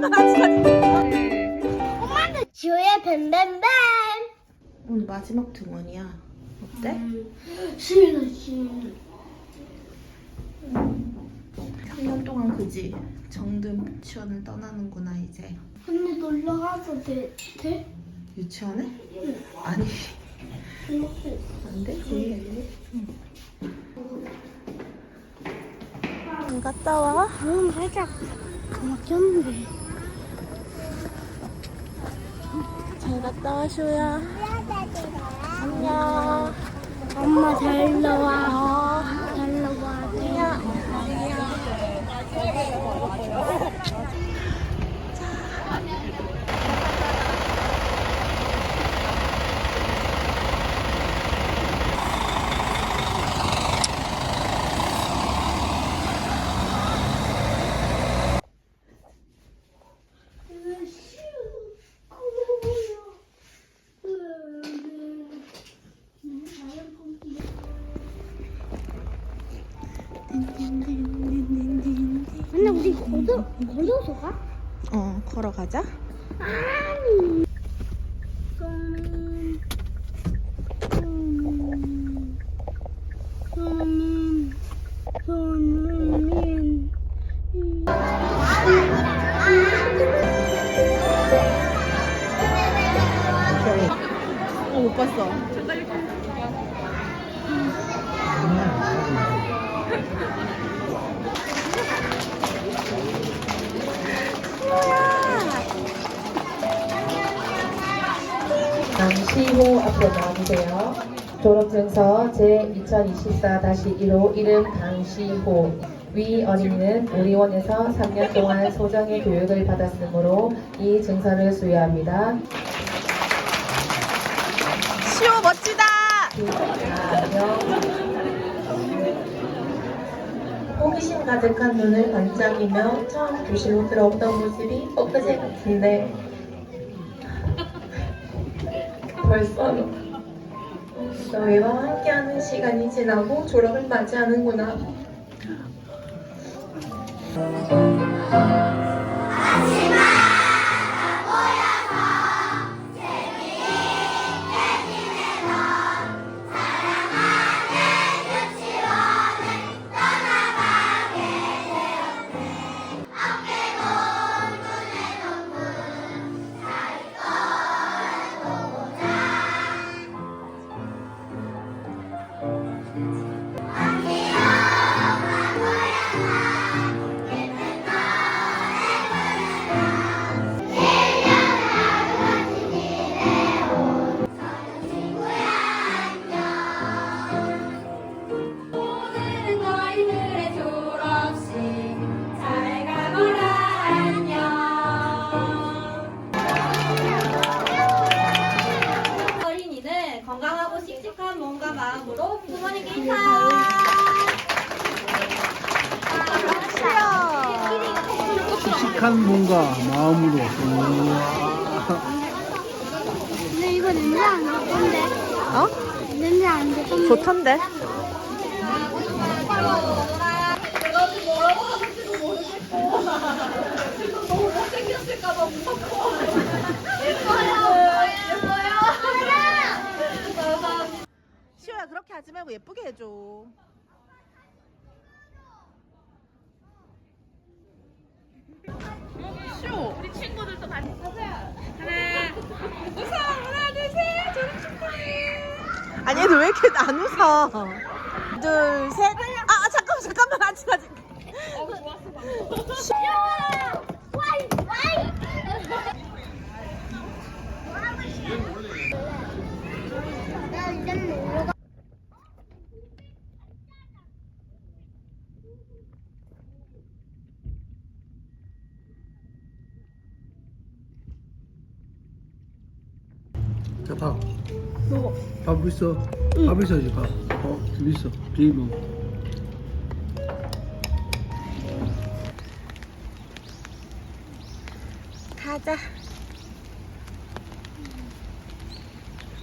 잠깐만 아직까지. 엄마는 지호의 뱀뱀뱀. 오늘 마지막 등원이야. 어때? 싫어 싫어. 3년 동안 그지? 정든 유치원을 떠나는구나 이제. 언니 놀러 가도 돼? 돼? 유치원에? 아니. 안 되지. 안 갔다 와? 응 맞아. 막혔는데. 잘 갔다 와 쇼야. 안녕. 엄마 잘 나와. 잘 나와. 근데 우리 걸어 걸어서 가? 어 걸어가자. 아니. 어못 봤어. 강시호 앞으로 나와주세요. 졸업증서 제2024-1호 이름 강시호 위 어린이는 우리 원에서 3년 동안 소정의 교육을 받았으므로 이 증서를 수여합니다. 시오 멋지다. 안녕. 호기심 가득한 눈을 반짝이며 처음 교실로 들어오던 모습이 엊그제 같은데 벌써 너희와 함께하는 시간이 지나고 졸업을 맞이하는구나. 마음으로 부모님께 인사 씩씩한 몸과 마음으로 우와. 근데 이거 냄새 안 나던데. 어? 냄새 안. 좋던데. 내가 지금 뭐라고 하는지도 모르겠고 너무 못생겼을까봐 무섭고 예뻐요 예뻐요 시오야 그렇게 하지 말고 예쁘게 해줘. 시오 우리 친구들도 같이 하자. 하나 웃어 하나 둘셋 졸업 축하해. 아니 얘들 왜 이렇게 안 웃어? 둘 셋. 아 아, 잠깐만 잠깐만 아직 아직. 와이 와이. 나 이제 놀러 가. 자, 밥. 먹어. 밥 있어. 밥 있어, 이제 밥. 어, 좀 있어. 비먹 가자.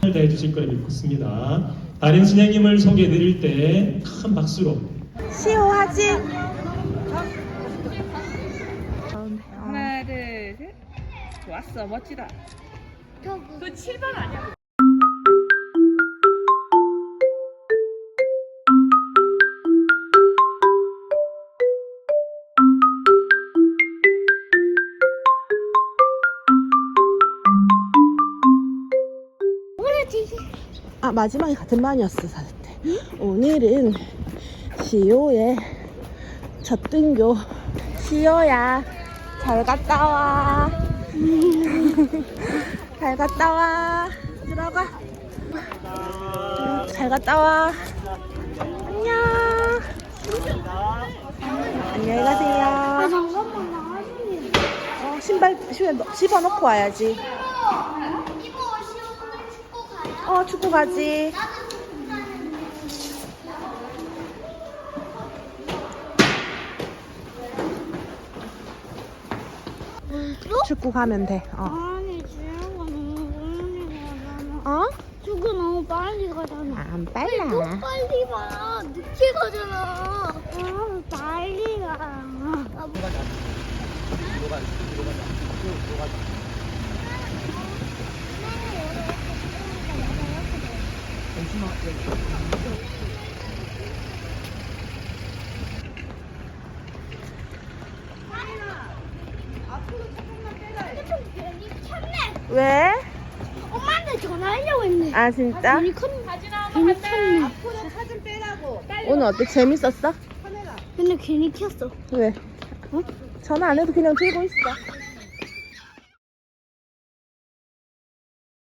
다해 주실 거라 믿습니다. 다른 선생님을 소개해 드릴 때 큰 박수로 시오 하지. 하나 둘 좋았어 멋지다. 그 7번 아니야? 오늘 지지. 아 마지막에 같은 반이었어 사태 오늘은 시오의 첫 등교. 시오야 잘 갔다 와 잘 갔다 와 들어가 응, 잘 갔다 와 안녕 안녕히 아 가세요 잠깐만 나가시니. 어, 신발 신발 넣- 집어넣고 와야지 이거 시원한 축구 가요? 어 축구 가지 축구 가면 돼. 어. 가잖아. 어? 축구 너무 빨리 가잖아. 안또 빨라. 빨리 가. 늦게 가잖아. 아 빨리 가. 아. 왜? 하려고 했네. 아 진짜? 괜히 컸 괜히 켰네. 오늘 어때? 재밌었어? 근데 괜히 켰어. 왜? 전화 안 해도 그냥 들고 있어.